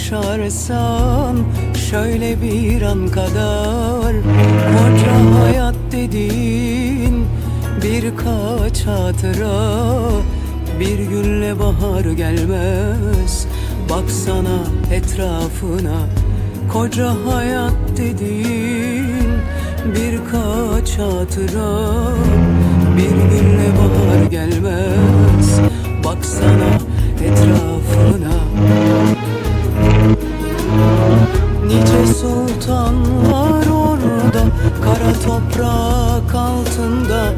Yaşarsan şöyle bir an kadar. Koca hayat dediğin birkaç hatıra. Bir günle bahar gelmez. Baksana etrafına. Koca hayat dediğin birkaç hatıra sultanlar orada Kara toprak altında.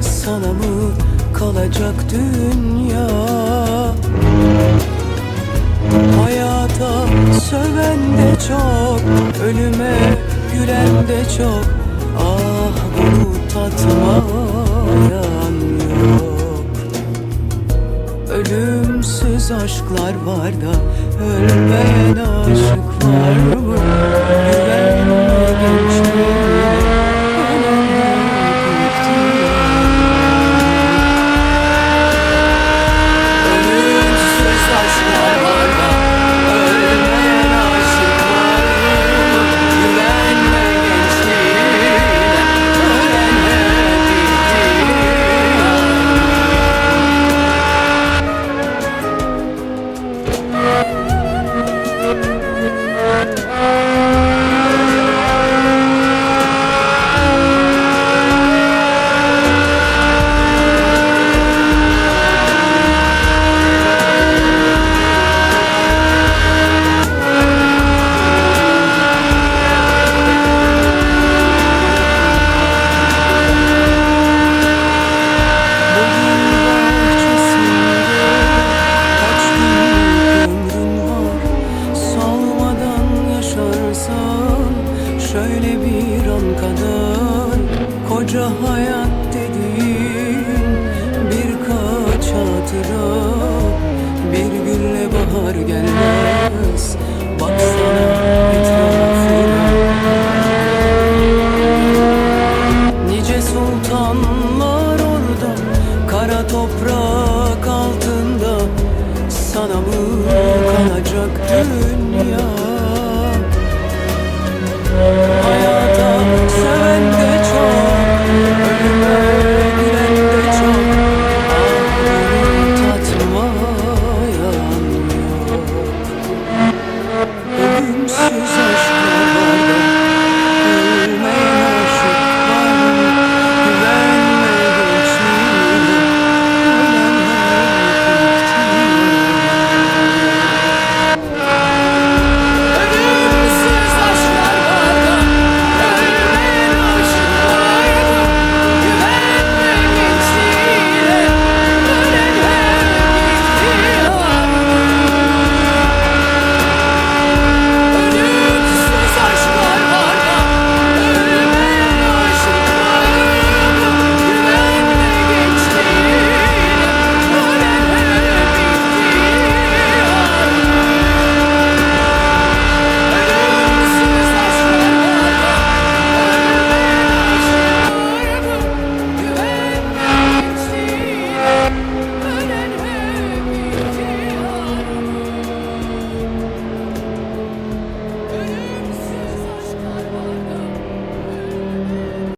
Sana mı kalacak dünya? Hayata söven de çok Ölüme gülen de çok. Ah bunu tatmayan yok. Ölümsüz aşklar var da Ölmeyen aşıklar mı? you hayat dediğin Birkaç hatıra Bir günle bahar gelmez